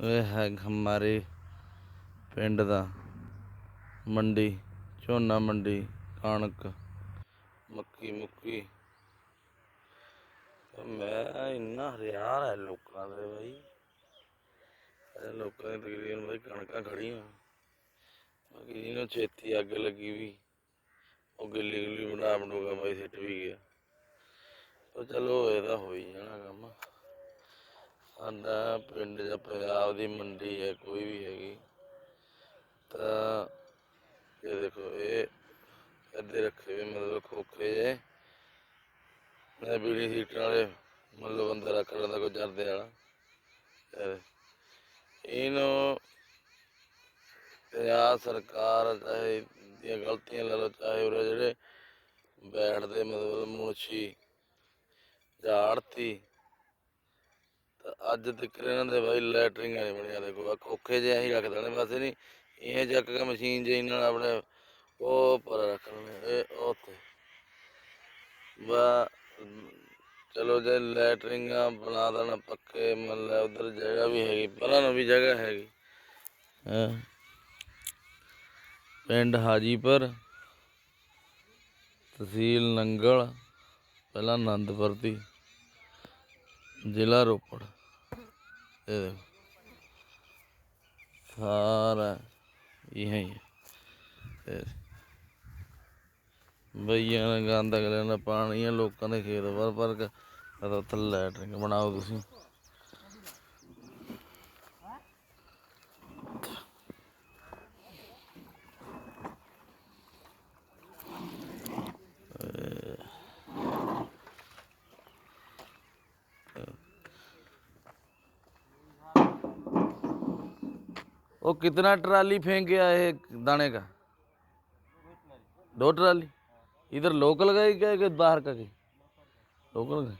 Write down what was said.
ਇਹ ਹੈ ਹਮਾਰੇ ਪਿੰਡ ਦਾ। ਮੰਡੀ, ਝੋਨਾ ਮੰਡੀ, ਕਣਕ, ਮੱਕੀ ਮੁੱਕੀ। ਮੈਂ ਇੰਨਾ ਹਰਿਆਰ ਹੈ ਲੋਕਾਂ ਦੇ ਬਈ। ਇਹ ਲੋਕਾਂ ਦੀ ਤਕਰੀਬਨ ਬਈ ਕਣਕਾਂ ਖੜੀਆਂ ਬਾਕੀ ਜਿਹਨੂੰ ਛੇਤੀ ਅੱਗ ਲੱਗੀ ਵੀ, ਉਹ ਗਿੱਲੀ ਗਿੱਲੀ ਬਣਾ ਬਣੂਗਾ ਬਈ ਸਿੱਟ ਵੀ ਗਿਆ। ਉਹ ਚਲੋ ਇਹਦਾ ਹੋਈ ਜਾਣਾ ਕੰਮ। ਸਾਡਾ ਪਿੰਡ ਜਾਂ ਪੰਜਾਬ ਦੀ ਮੰਡੀ ਹੈ, ਕੋਈ ਵੀ ਹੈਗੀ। ਤਾਂ ਇਹ ਦੇਖੋ, ਇਹ ਅੱਧੇ ਰੱਖੇ ਹੋਏ, ਮਤਲਬ ਖੋਖੇ ਜੇ ਮੈਂ ਬੀੜੀ ਸੀਟਾਂ ਵਾਲੇ, ਮਤਲਬ ਅੰਦਰ ਰੱਖ ਲੈਂਦਾ, ਕੋਈ ਜਰਦੇ ਵਾਲਾ। ਇਹਨੂੰ ਪੰਜਾਬ ਸਰਕਾਰ ਚਾਹੇ ਦੀਆਂ ਗਲਤੀਆਂ ਲੈ ਲਓ, ਚਾਹੇ ਉਹ ਜਿਹੜੇ ਬੈਠਦੇ, ਮਤਲਬ ਮੁਨਸ਼ੀ ਜਾਂ ਆੜਤੀ ਅੱਜ ਤੱਕ ਇਹਨਾਂ ਦੇ ਬਾਈ ਲੈਟਰਿੰਗਾਂ ਨਹੀਂ ਬਣੀਆਂ, ਦੇਖੋ, ਆਹ ਖੋਖੇ ਜਿਹੇ ਅਸੀਂ ਰੱਖ ਦੇਣੇ, ਬਸ ਨਹੀਂ ਇਹ ਚੱਕ ਕੇ ਮਸ਼ੀਨ ਜਿਹੀ ਨਾਲ ਆਪਣੇ ਉਹ ਪਰ ਰੱਖ ਲੈਣੇ, ਇਹ ਉੱਥੇ। ਬਾ, ਚਲੋ ਜੇ ਲੈਟਰਿੰਗਾਂ ਬਣਾ ਦੇਣਾ ਪੱਕੇ ਮਤਲਬ ਉਧਰ ਜਗ੍ਹਾ ਵੀ ਹੈਗੀ, ਪਰਾਂ ਨੂੰ ਵੀ ਜਗ੍ਹਾ ਹੈਗੀ। ਹੈਂ। ਪਿੰਡ ਹਾਜੀਪੁਰ, ਤਹਿਸੀਲ ਨੰਗਲ, ਪਹਿਲਾਂ ਆਨੰਦਪੁਰ ਦੀ, ਜ਼ਿਲ੍ਹਾ ਰੋਪੜ। ਇਹ ਦੇਖੋ ਸਾਰਾ ਇਹ ਹੀ ਬਈਆਂ ਨੇ ਗੰਦ ਅਗਲੇ ਨੇ ਪਾਣੀ ਆ, ਲੋਕਾਂ ਦੇ ਖੇਤ ਭਰ ਭਰ ਤਾਂ ਉੱਥੇ ਲੈਟਰਿੰਗ ਬਣਾਓ ਤੁਸੀਂ। वो कितना ट्राली फेंक गया है दाने का दो ट्राली इधर लोकल का ही क्या है कि बाहर का की लोकल का